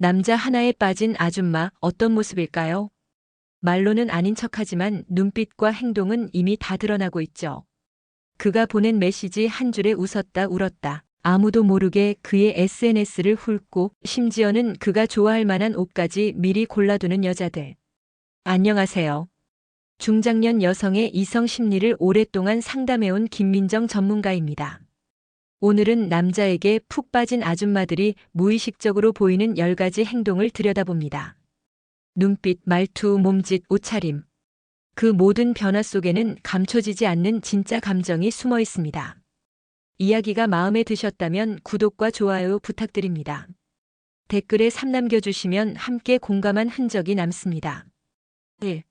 남자 하나에 빠진 아줌마 어떤 모습일까요? 말로는 아닌 척하지만 눈빛과 행동은 이미 다 드러나고 있죠. 그가 보낸 메시지 한 줄에 웃었다 울었다. 아무도 모르게 그의 SNS를 훑고 심지어는 그가 좋아할 만한 옷까지 미리 골라두는 여자들. 안녕하세요. 중장년 여성의 이성 심리를 오랫동안 상담해온 김민정 전문가입니다. 오늘은 남자에게 푹 빠진 아줌마들이 무의식적으로 보이는 10가지 행동을 들여다봅니다. 눈빛, 말투, 몸짓, 옷차림. 그 모든 변화 속에는 감춰지지 않는 진짜 감정이 숨어 있습니다. 이야기가 마음에 드셨다면 구독과 좋아요 부탁드립니다. 댓글에 3 남겨주시면 함께 공감한 흔적이 남습니다. 1.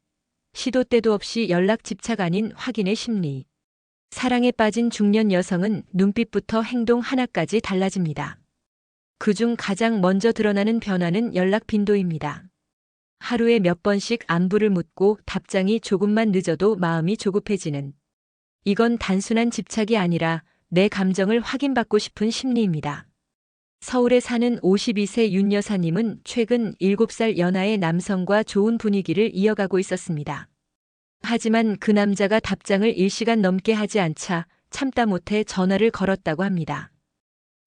시도 때도 없이 연락 집착 아닌 확인의 심리. 사랑에 빠진 중년 여성은 눈빛부터 행동 하나까지 달라집니다. 그중 가장 먼저 드러나는 변화는 연락 빈도입니다. 하루에 몇 번씩 안부를 묻고 답장이 조금만 늦어도 마음이 조급해지는. 이건 단순한 집착이 아니라 내 감정을 확인받고 싶은 심리입니다. 서울에 사는 52세 윤 여사님은 최근 7살 연하의 남성과 좋은 분위기를 이어가고 있었습니다. 하지만 그 남자가 답장을 1시간 넘게 하지 않자 참다 못해 전화를 걸었다고 합니다.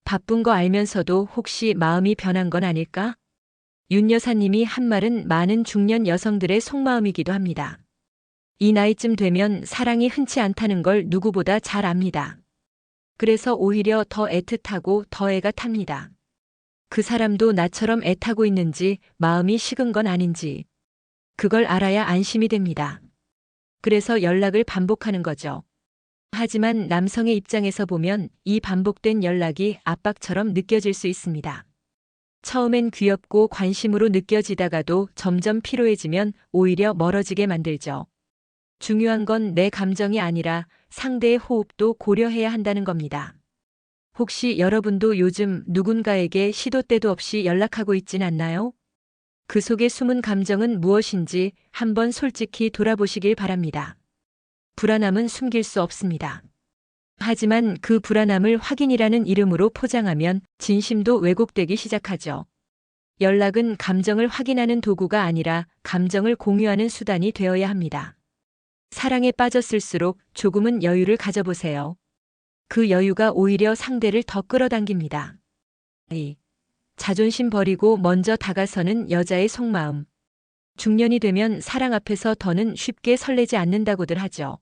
바쁜 거 알면서도 혹시 마음이 변한 건 아닐까? 윤 여사님이 한 말은 많은 중년 여성들의 속마음이기도 합니다. 이 나이쯤 되면 사랑이 흔치 않다는 걸 누구보다 잘 압니다. 그래서 오히려 더 애틋하고 더 애가 탑니다. 그 사람도 나처럼 애타고 있는지 마음이 식은 건 아닌지 그걸 알아야 안심이 됩니다. 그래서 연락을 반복하는 거죠. 하지만 남성의 입장에서 보면 이 반복된 연락이 압박처럼 느껴질 수 있습니다. 처음엔 귀엽고 관심으로 느껴지다가도 점점 피로해지면 오히려 멀어지게 만들죠. 중요한 건 내 감정이 아니라 상대의 호흡도 고려해야 한다는 겁니다. 혹시 여러분도 요즘 누군가에게 시도 때도 없이 연락하고 있진 않나요? 그 속에 숨은 감정은 무엇인지 한번 솔직히 돌아보시길 바랍니다. 불안함은 숨길 수 없습니다. 하지만 그 불안함을 확인이라는 이름으로 포장하면 진심도 왜곡되기 시작하죠. 연락은 감정을 확인하는 도구가 아니라 감정을 공유하는 수단이 되어야 합니다. 사랑에 빠졌을수록 조금은 여유를 가져보세요. 그 여유가 오히려 상대를 더 끌어당깁니다. 2. 자존심 버리고 먼저 다가서는 여자의 속마음. 중년이 되면 사랑 앞에서 더는 쉽게 설레지 않는다고들 하죠.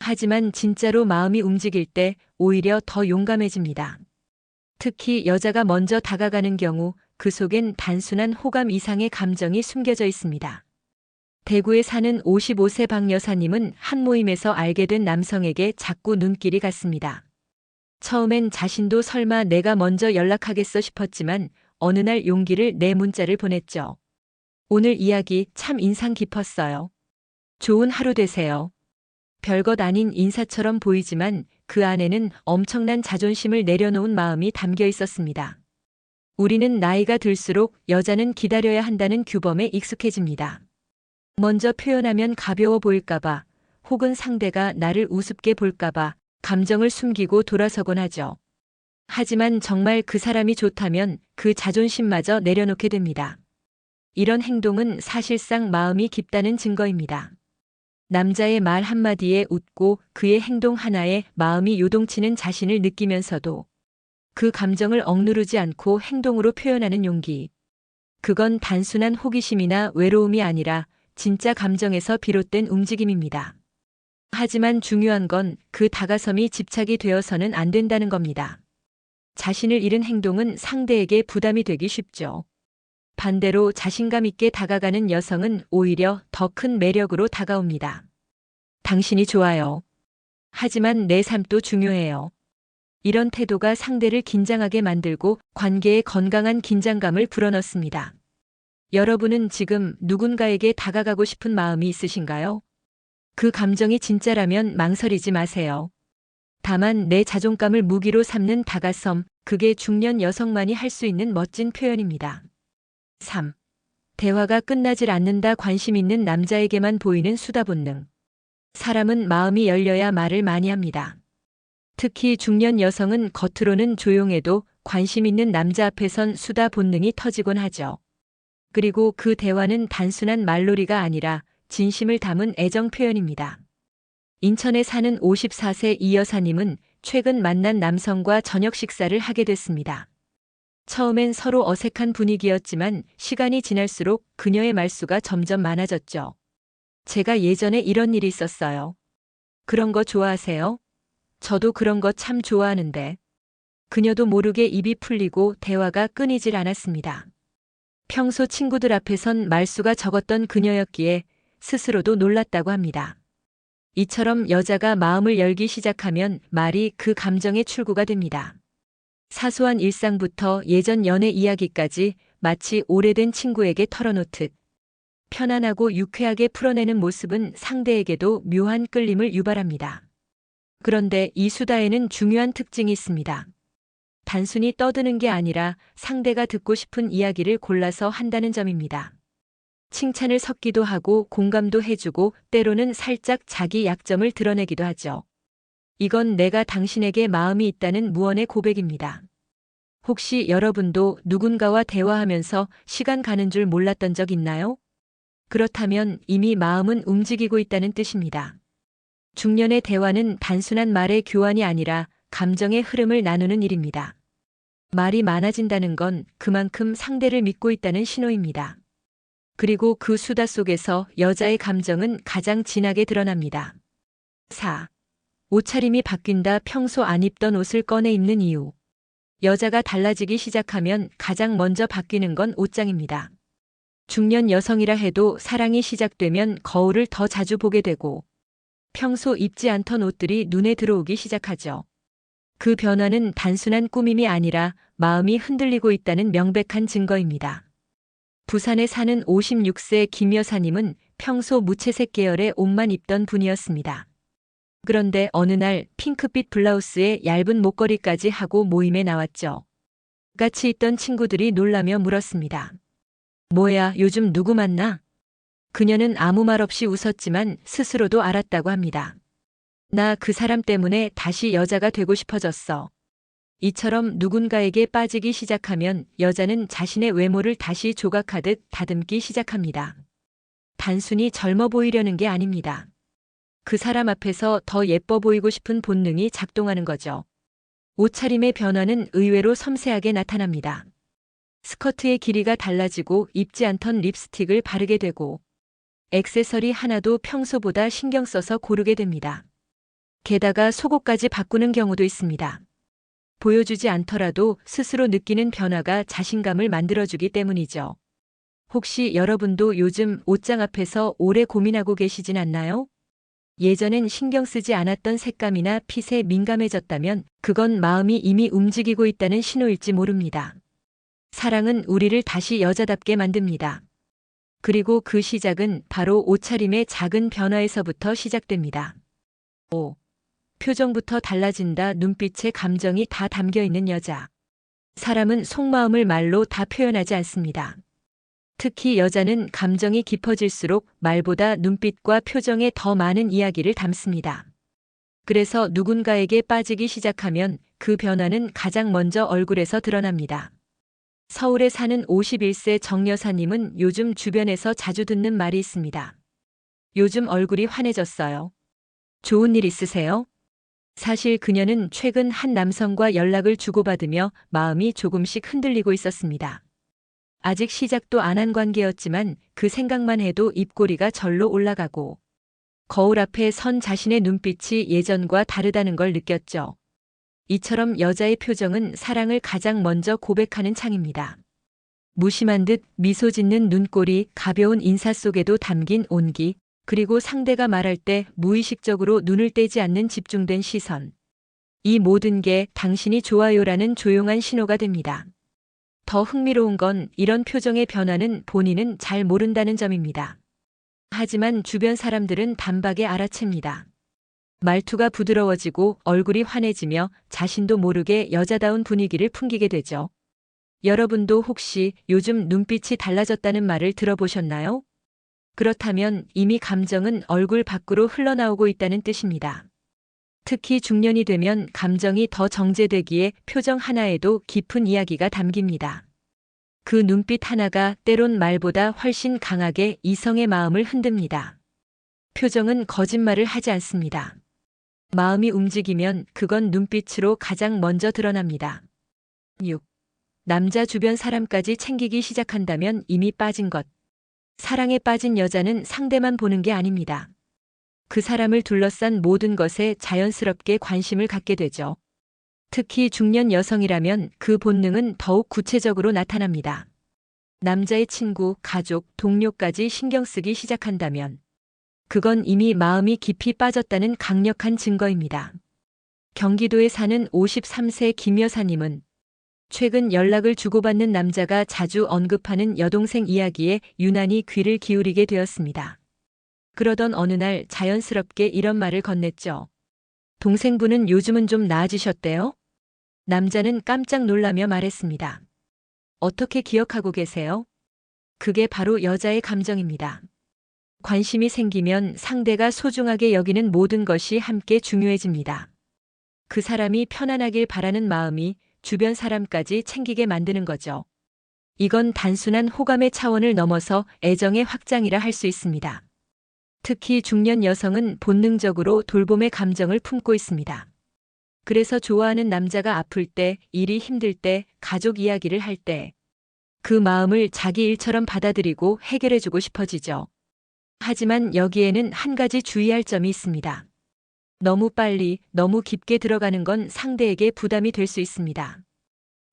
하지만 진짜로 마음이 움직일 때 오히려 더 용감해집니다. 특히 여자가 먼저 다가가는 경우 그 속엔 단순한 호감 이상의 감정이 숨겨져 있습니다. 대구에 사는 55세 박 여사님은 한 모임에서 알게 된 남성에게 자꾸 눈길이 갔습니다. 처음엔 자신도 설마 내가 먼저 연락하겠어 싶었지만 어느 날 용기를 내 문자를 보냈죠. 오늘 이야기 참 인상 깊었어요. 좋은 하루 되세요. 별것 아닌 인사처럼 보이지만 그 안에는 엄청난 자존심을 내려놓은 마음이 담겨 있었습니다. 우리는 나이가 들수록 여자는 기다려야 한다는 규범에 익숙해집니다. 먼저 표현하면 가벼워 보일까봐 혹은 상대가 나를 우습게 볼까봐 감정을 숨기고 돌아서곤 하죠. 하지만 정말 그 사람이 좋다면 그 자존심마저 내려놓게 됩니다. 이런 행동은 사실상 마음이 깊다는 증거입니다. 남자의 말 한마디에 웃고 그의 행동 하나에 마음이 요동치는 자신을 느끼면서도 그 감정을 억누르지 않고 행동으로 표현하는 용기. 그건 단순한 호기심이나 외로움이 아니라 진짜 감정에서 비롯된 움직임입니다. 하지만 중요한 건 그 다가섬이 집착이 되어서는 안 된다는 겁니다. 자신을 잃은 행동은 상대에게 부담이 되기 쉽죠. 반대로 자신감 있게 다가가는 여성은 오히려 더 큰 매력으로 다가옵니다. 당신이 좋아요. 하지만 내 삶도 중요해요. 이런 태도가 상대를 긴장하게 만들고 관계에 건강한 긴장감을 불어넣습니다. 여러분은 지금 누군가에게 다가가고 싶은 마음이 있으신가요? 그 감정이 진짜라면 망설이지 마세요. 다만 내 자존감을 무기로 삼는 다가섬, 그게 중년 여성만이 할 수 있는 멋진 표현입니다. 3. 대화가 끝나질 않는다 관심 있는 남자에게만 보이는 수다 본능. 사람은 마음이 열려야 말을 많이 합니다. 특히 중년 여성은 겉으로는 조용해도 관심 있는 남자 앞에선 수다 본능이 터지곤 하죠. 그리고 그 대화는 단순한 말놀이가 아니라 진심을 담은 애정 표현입니다. 인천에 사는 54세 이 여사님은 최근 만난 남성과 저녁 식사를 하게 됐습니다. 처음엔 서로 어색한 분위기였지만 시간이 지날수록 그녀의 말수가 점점 많아졌죠. 제가 예전에 이런 일이 있었어요. 그런 거 좋아하세요? 저도 그런 거 참 좋아하는데. 그녀도 모르게 입이 풀리고 대화가 끊이질 않았습니다. 평소 친구들 앞에선 말수가 적었던 그녀였기에 스스로도 놀랐다고 합니다. 이처럼 여자가 마음을 열기 시작하면 말이 그 감정의 출구가 됩니다. 사소한 일상부터 예전 연애 이야기까지 마치 오래된 친구에게 털어놓듯 편안하고 유쾌하게 풀어내는 모습은 상대에게도 묘한 끌림을 유발합니다. 그런데 이 수다에는 중요한 특징이 있습니다. 단순히 떠드는 게 아니라 상대가 듣고 싶은 이야기를 골라서 한다는 점입니다. 칭찬을 섞기도 하고 공감도 해주고 때로는 살짝 자기 약점을 드러내기도 하죠. 이건 내가 당신에게 마음이 있다는 무언의 고백입니다. 혹시 여러분도 누군가와 대화하면서 시간 가는 줄 몰랐던 적 있나요? 그렇다면 이미 마음은 움직이고 있다는 뜻입니다. 중년의 대화는 단순한 말의 교환이 아니라 감정의 흐름을 나누는 일입니다. 말이 많아진다는 건 그만큼 상대를 믿고 있다는 신호입니다. 그리고 그 수다 속에서 여자의 감정은 가장 진하게 드러납니다. 4. 옷차림이 바뀐다 평소 안 입던 옷을 꺼내 입는 이유. 여자가 달라지기 시작하면 가장 먼저 바뀌는 건 옷장입니다. 중년 여성이라 해도 사랑이 시작되면 거울을 더 자주 보게 되고 평소 입지 않던 옷들이 눈에 들어오기 시작하죠. 그 변화는 단순한 꾸밈이 아니라 마음이 흔들리고 있다는 명백한 증거입니다. 부산에 사는 56세 김 여사님은 평소 무채색 계열의 옷만 입던 분이었습니다. 그런데 어느 날 핑크빛 블라우스에 얇은 목걸이까지 하고 모임에 나왔죠. 같이 있던 친구들이 놀라며 물었습니다. 뭐야, 요즘 누구 만나? 그녀는 아무 말 없이 웃었지만 스스로도 알았다고 합니다. 나 그 사람 때문에 다시 여자가 되고 싶어졌어. 이처럼 누군가에게 빠지기 시작하면 여자는 자신의 외모를 다시 조각하듯 다듬기 시작합니다. 단순히 젊어 보이려는 게 아닙니다. 그 사람 앞에서 더 예뻐 보이고 싶은 본능이 작동하는 거죠. 옷차림의 변화는 의외로 섬세하게 나타납니다. 스커트의 길이가 달라지고 입지 않던 립스틱을 바르게 되고 액세서리 하나도 평소보다 신경 써서 고르게 됩니다. 게다가 속옷까지 바꾸는 경우도 있습니다. 보여주지 않더라도 스스로 느끼는 변화가 자신감을 만들어주기 때문이죠. 혹시 여러분도 요즘 옷장 앞에서 오래 고민하고 계시진 않나요? 예전엔 신경 쓰지 않았던 색감이나 핏에 민감해졌다면 그건 마음이 이미 움직이고 있다는 신호일지 모릅니다. 사랑은 우리를 다시 여자답게 만듭니다. 그리고 그 시작은 바로 옷차림의 작은 변화에서부터 시작됩니다. 5. 표정부터 달라진다 눈빛에 감정이 다 담겨 있는 여자. 사람은 속마음을 말로 다 표현하지 않습니다. 특히 여자는 감정이 깊어질수록 말보다 눈빛과 표정에 더 많은 이야기를 담습니다. 그래서 누군가에게 빠지기 시작하면 그 변화는 가장 먼저 얼굴에서 드러납니다. 서울에 사는 51세 정 여사님은 요즘 주변에서 자주 듣는 말이 있습니다. 요즘 얼굴이 환해졌어요. 좋은 일 있으세요? 사실 그녀는 최근 한 남성과 연락을 주고받으며 마음이 조금씩 흔들리고 있었습니다. 아직 시작도 안 한 관계였지만 그 생각만 해도 입꼬리가 절로 올라가고 거울 앞에 선 자신의 눈빛이 예전과 다르다는 걸 느꼈죠. 이처럼 여자의 표정은 사랑을 가장 먼저 고백하는 창입니다. 무심한 듯 미소 짓는 눈꼬리, 가벼운 인사 속에도 담긴 온기, 그리고 상대가 말할 때 무의식적으로 눈을 떼지 않는 집중된 시선. 이 모든 게 당신이 좋아요라는 조용한 신호가 됩니다. 더 흥미로운 건 이런 표정의 변화는 본인은 잘 모른다는 점입니다. 하지만 주변 사람들은 단박에 알아챕니다. 말투가 부드러워지고 얼굴이 환해지며 자신도 모르게 여자다운 분위기를 풍기게 되죠. 여러분도 혹시 요즘 눈빛이 달라졌다는 말을 들어보셨나요? 그렇다면 이미 감정은 얼굴 밖으로 흘러나오고 있다는 뜻입니다. 특히 중년이 되면 감정이 더 정제되기에 표정 하나에도 깊은 이야기가 담깁니다. 그 눈빛 하나가 때론 말보다 훨씬 강하게 이성의 마음을 흔듭니다. 표정은 거짓말을 하지 않습니다. 마음이 움직이면 그건 눈빛으로 가장 먼저 드러납니다. 6. 남자 주변 사람까지 챙기기 시작한다면 이미 빠진 것. 사랑에 빠진 여자는 상대만 보는 게 아닙니다. 그 사람을 둘러싼 모든 것에 자연스럽게 관심을 갖게 되죠. 특히 중년 여성이라면 그 본능은 더욱 구체적으로 나타납니다. 남자의 친구, 가족, 동료까지 신경 쓰기 시작한다면 그건 이미 마음이 깊이 빠졌다는 강력한 증거입니다. 경기도에 사는 53세 김 여사님은 최근 연락을 주고받는 남자가 자주 언급하는 여동생 이야기에 유난히 귀를 기울이게 되었습니다. 그러던 어느 날 자연스럽게 이런 말을 건넸죠. 동생분은 요즘은 좀 나아지셨대요? 남자는 깜짝 놀라며 말했습니다. 어떻게 기억하고 계세요? 그게 바로 여자의 감정입니다. 관심이 생기면 상대가 소중하게 여기는 모든 것이 함께 중요해집니다. 그 사람이 편안하길 바라는 마음이 주변 사람까지 챙기게 만드는 거죠. 이건 단순한 호감의 차원을 넘어서 애정의 확장이라 할 수 있습니다. 특히 중년 여성은 본능적으로 돌봄의 감정을 품고 있습니다. 그래서 좋아하는 남자가 아플 때, 일이 힘들 때, 가족 이야기를 할 때, 그 마음을 자기 일처럼 받아들이고 해결해주고 싶어지죠. 하지만 여기에는 한 가지 주의할 점이 있습니다. 너무 빨리, 너무 깊게 들어가는 건 상대에게 부담이 될 수 있습니다.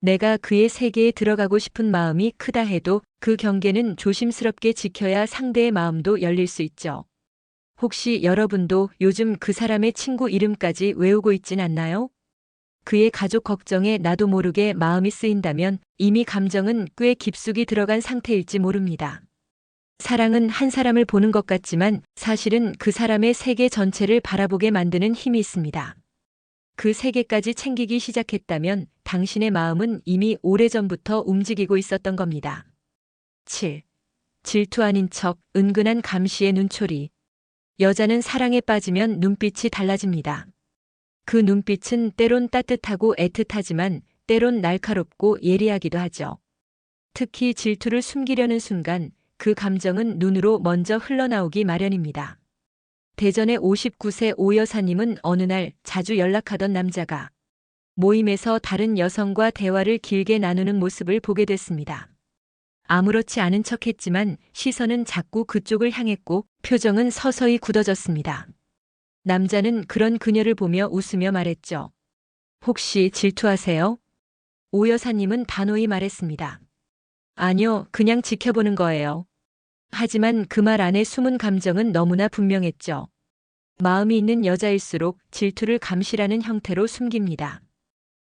내가 그의 세계에 들어가고 싶은 마음이 크다 해도 그 경계는 조심스럽게 지켜야 상대의 마음도 열릴 수 있죠. 혹시 여러분도 요즘 그 사람의 친구 이름까지 외우고 있진 않나요? 그의 가족 걱정에 나도 모르게 마음이 쓰인다면 이미 감정은 꽤 깊숙이 들어간 상태일지 모릅니다. 사랑은 한 사람을 보는 것 같지만 사실은 그 사람의 세계 전체를 바라보게 만드는 힘이 있습니다. 그 세계까지 챙기기 시작했다면 당신의 마음은 이미 오래전부터 움직이고 있었던 겁니다. 7. 질투 아닌 척, 은근한 감시의 눈초리. 여자는 사랑에 빠지면 눈빛이 달라집니다. 그 눈빛은 때론 따뜻하고 애틋하지만 때론 날카롭고 예리하기도 하죠. 특히 질투를 숨기려는 순간 그 감정은 눈으로 먼저 흘러나오기 마련입니다. 대전의 59세 오 여사님은 어느 날 자주 연락하던 남자가 모임에서 다른 여성과 대화를 길게 나누는 모습을 보게 됐습니다. 아무렇지 않은 척 했지만 시선은 자꾸 그쪽을 향했고 표정은 서서히 굳어졌습니다. 남자는 그런 그녀를 보며 웃으며 말했죠. 혹시 질투하세요? 오 여사님은 단호히 말했습니다. 아니요, 그냥 지켜보는 거예요. 하지만 그 말 안에 숨은 감정은 너무나 분명했죠. 마음이 있는 여자일수록 질투를 감시라는 형태로 숨깁니다.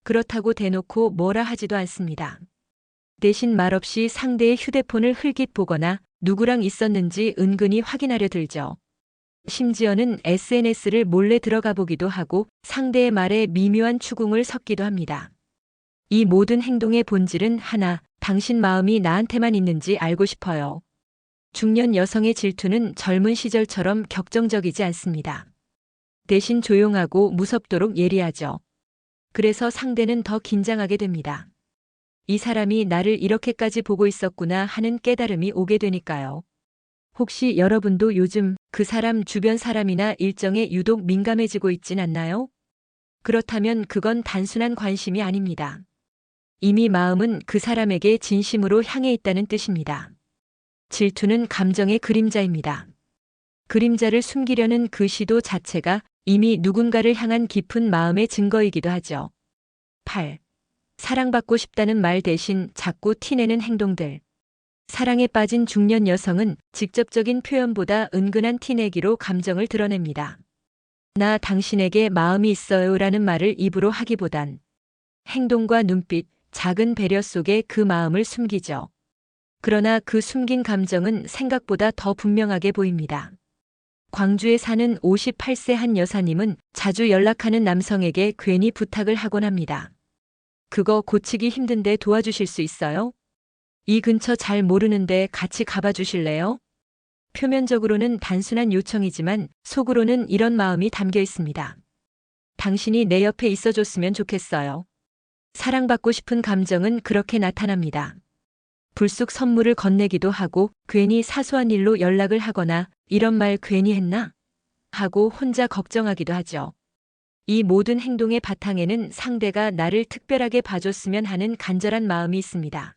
그렇다고 대놓고 뭐라 하지도 않습니다. 대신 말없이 상대의 휴대폰을 흘깃 보거나 누구랑 있었는지 은근히 확인하려 들죠. 심지어는 SNS를 몰래 들어가 보기도 하고 상대의 말에 미묘한 추궁을 섞기도 합니다. 이 모든 행동의 본질은 하나, 당신 마음이 나한테만 있는지 알고 싶어요. 중년 여성의 질투는 젊은 시절처럼 격정적이지 않습니다. 대신 조용하고 무섭도록 예리하죠. 그래서 상대는 더 긴장하게 됩니다. 이 사람이 나를 이렇게까지 보고 있었구나 하는 깨달음이 오게 되니까요. 혹시 여러분도 요즘 그 사람 주변 사람이나 일정에 유독 민감해지고 있진 않나요? 그렇다면 그건 단순한 관심이 아닙니다. 이미 마음은 그 사람에게 진심으로 향해 있다는 뜻입니다. 질투는 감정의 그림자입니다. 그림자를 숨기려는 그 시도 자체가 이미 누군가를 향한 깊은 마음의 증거이기도 하죠. 8. 사랑받고 싶다는 말 대신 자꾸 티내는 행동들. 사랑에 빠진 중년 여성은 직접적인 표현보다 은근한 티내기로 감정을 드러냅니다. 나 당신에게 마음이 있어요 라는 말을 입으로 하기보단 행동과 눈빛, 작은 배려 속에 그 마음을 숨기죠. 그러나 그 숨긴 감정은 생각보다 더 분명하게 보입니다. 광주에 사는 58세 한 여사님은 자주 연락하는 남성에게 괜히 부탁을 하곤 합니다. 그거 고치기 힘든데 도와주실 수 있어요? 이 근처 잘 모르는데 같이 가봐 주실래요? 표면적으로는 단순한 요청이지만 속으로는 이런 마음이 담겨 있습니다. 당신이 내 옆에 있어줬으면 좋겠어요. 사랑받고 싶은 감정은 그렇게 나타납니다. 불쑥 선물을 건네기도 하고 괜히 사소한 일로 연락을 하거나 이런 말 괜히 했나? 하고 혼자 걱정하기도 하죠. 이 모든 행동의 바탕에는 상대가 나를 특별하게 봐줬으면 하는 간절한 마음이 있습니다.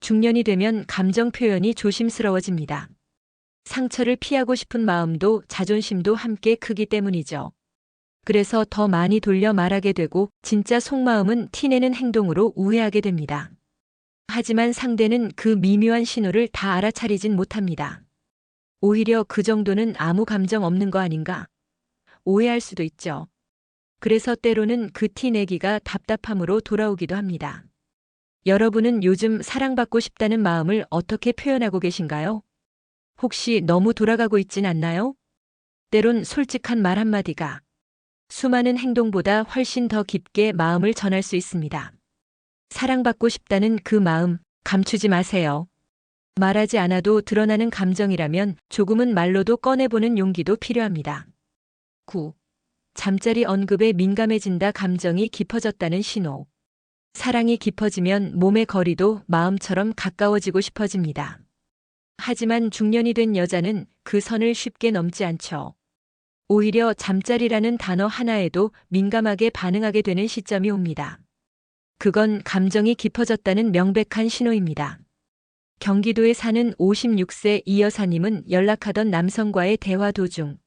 중년이 되면 감정 표현이 조심스러워집니다. 상처를 피하고 싶은 마음도 자존심도 함께 크기 때문이죠. 그래서 더 많이 돌려 말하게 되고 진짜 속마음은 티내는 행동으로 우회하게 됩니다. 하지만 상대는 그 미묘한 신호를 다 알아차리진 못합니다. 오히려 그 정도는 아무 감정 없는 거 아닌가? 오해할 수도 있죠. 그래서 때로는 그 티내기가 답답함으로 돌아오기도 합니다. 여러분은 요즘 사랑받고 싶다는 마음을 어떻게 표현하고 계신가요? 혹시 너무 돌아가고 있진 않나요? 때론 솔직한 말 한마디가 수많은 행동보다 훨씬 더 깊게 마음을 전할 수 있습니다. 사랑받고 싶다는 그 마음 감추지 마세요. 말하지 않아도 드러나는 감정이라면 조금은 말로도 꺼내보는 용기도 필요합니다. 9. 잠자리 언급에 민감해진다 감정이 깊어졌다는 신호. 사랑이 깊어지면 몸의 거리도 마음처럼 가까워지고 싶어집니다. 하지만 중년이 된 여자는 그 선을 쉽게 넘지 않죠. 오히려 잠자리라는 단어 하나에도 민감하게 반응하게 되는 시점이 옵니다. 그건 감정이 깊어졌다는 명백한 신호입니다. 경기도에 사는 56세 이 여사님은 연락하던 남성과의 대화 도중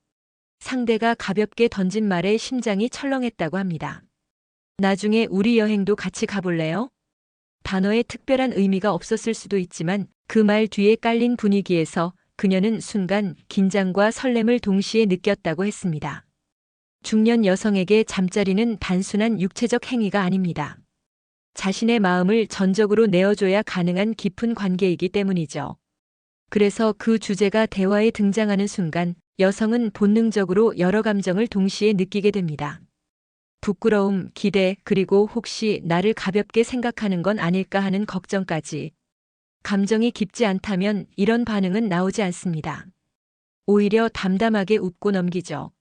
상대가 가볍게 던진 말에 심장이 철렁했다고 합니다. 나중에 우리 여행도 같이 가볼래요? 단어에 특별한 의미가 없었을 수도 있지만 그 말 뒤에 깔린 분위기에서 그녀는 순간 긴장과 설렘을 동시에 느꼈다고 했습니다. 중년 여성에게 잠자리는 단순한 육체적 행위가 아닙니다. 자신의 마음을 전적으로 내어줘야 가능한 깊은 관계이기 때문이죠. 그래서 그 주제가 대화에 등장하는 순간 여성은 본능적으로 여러 감정을 동시에 느끼게 됩니다. 부끄러움, 기대, 그리고 혹시 나를 가볍게 생각하는 건 아닐까 하는 걱정까지. 감정이 깊지 않다면 이런 반응은 나오지 않습니다. 오히려 담담하게 웃고 넘기죠.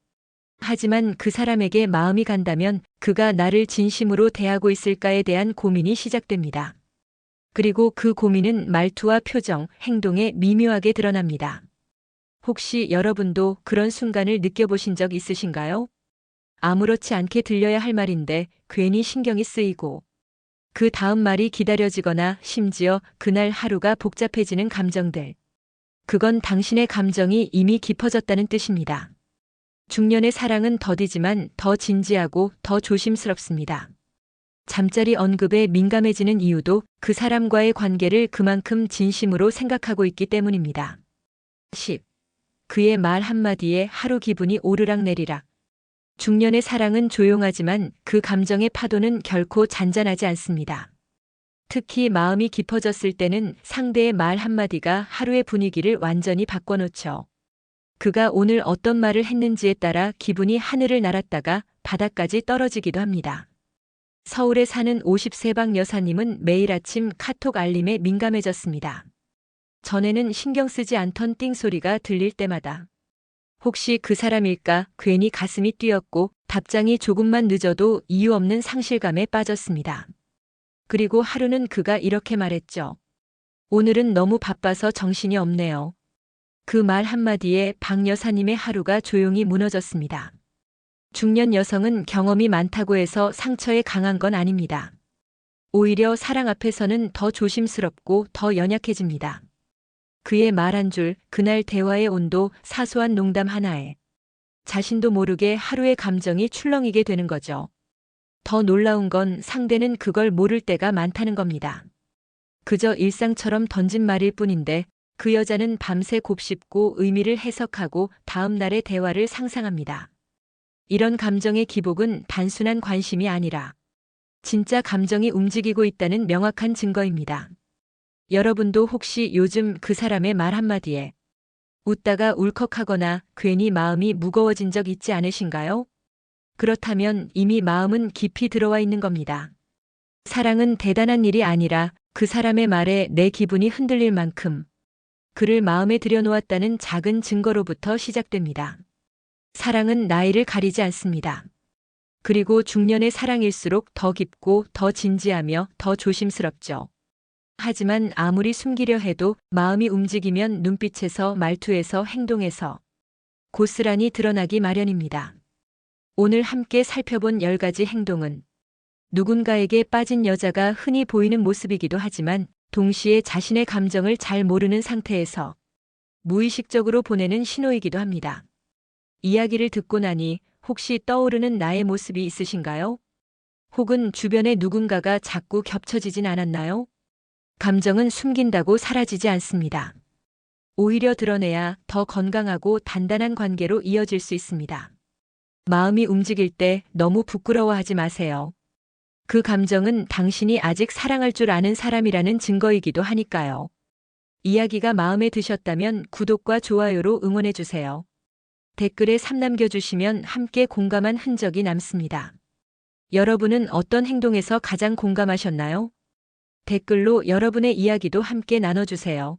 하지만 그 사람에게 마음이 간다면 그가 나를 진심으로 대하고 있을까에 대한 고민이 시작됩니다. 그리고 그 고민은 말투와 표정, 행동에 미묘하게 드러납니다. 혹시 여러분도 그런 순간을 느껴보신 적 있으신가요? 아무렇지 않게 들려야 할 말인데 괜히 신경이 쓰이고 그 다음 말이 기다려지거나 심지어 그날 하루가 복잡해지는 감정들. 그건 당신의 감정이 이미 깊어졌다는 뜻입니다. 중년의 사랑은 더디지만 더 진지하고 더 조심스럽습니다. 잠자리 언급에 민감해지는 이유도 그 사람과의 관계를 그만큼 진심으로 생각하고 있기 때문입니다. 10. 그의 말 한마디에 하루 기분이 오르락내리락. 중년의 사랑은 조용하지만 그 감정의 파도는 결코 잔잔하지 않습니다. 특히 마음이 깊어졌을 때는 상대의 말 한마디가 하루의 분위기를 완전히 바꿔놓죠. 그가 오늘 어떤 말을 했는지에 따라 기분이 하늘을 날았다가 바닥까지 떨어지기도 합니다. 서울에 사는 50세 방 여사님은 매일 아침 카톡 알림에 민감해졌습니다. 전에는 신경 쓰지 않던 띵 소리가 들릴 때마다 혹시 그 사람일까 괜히 가슴이 뛰었고 답장이 조금만 늦어도 이유 없는 상실감에 빠졌습니다. 그리고 하루는 그가 이렇게 말했죠. 오늘은 너무 바빠서 정신이 없네요. 그 말 한마디에 박 여사님의 하루가 조용히 무너졌습니다. 중년 여성은 경험이 많다고 해서 상처에 강한 건 아닙니다. 오히려 사랑 앞에서는 더 조심스럽고 더 연약해집니다. 그의 말 한 줄, 그날 대화의 온도, 사소한 농담 하나에 자신도 모르게 하루의 감정이 출렁이게 되는 거죠. 더 놀라운 건 상대는 그걸 모를 때가 많다는 겁니다. 그저 일상처럼 던진 말일 뿐인데 그 여자는 밤새 곱씹고 의미를 해석하고 다음 날의 대화를 상상합니다. 이런 감정의 기복은 단순한 관심이 아니라 진짜 감정이 움직이고 있다는 명확한 증거입니다. 여러분도 혹시 요즘 그 사람의 말 한마디에 웃다가 울컥하거나 괜히 마음이 무거워진 적 있지 않으신가요? 그렇다면 이미 마음은 깊이 들어와 있는 겁니다. 사랑은 대단한 일이 아니라 그 사람의 말에 내 기분이 흔들릴 만큼 그를 마음에 들여놓았다는 작은 증거로부터 시작됩니다. 사랑은 나이를 가리지 않습니다. 그리고 중년의 사랑일수록 더 깊고 더 진지하며 더 조심스럽죠. 하지만 아무리 숨기려 해도 마음이 움직이면 눈빛에서 말투에서 행동에서 고스란히 드러나기 마련입니다. 오늘 함께 살펴본 10가지 행동은 누군가에게 빠진 여자가 흔히 보이는 모습이기도 하지만 동시에 자신의 감정을 잘 모르는 상태에서 무의식적으로 보내는 신호이기도 합니다. 이야기를 듣고 나니 혹시 떠오르는 나의 모습이 있으신가요? 혹은 주변에 누군가가 자꾸 겹쳐지진 않았나요? 감정은 숨긴다고 사라지지 않습니다. 오히려 드러내야 더 건강하고 단단한 관계로 이어질 수 있습니다. 마음이 움직일 때 너무 부끄러워하지 마세요. 그 감정은 당신이 아직 사랑할 줄 아는 사람이라는 증거이기도 하니까요. 이야기가 마음에 드셨다면 구독과 좋아요로 응원해주세요. 댓글에 삼 남겨주시면 함께 공감한 흔적이 남습니다. 여러분은 어떤 행동에서 가장 공감하셨나요? 댓글로 여러분의 이야기도 함께 나눠주세요.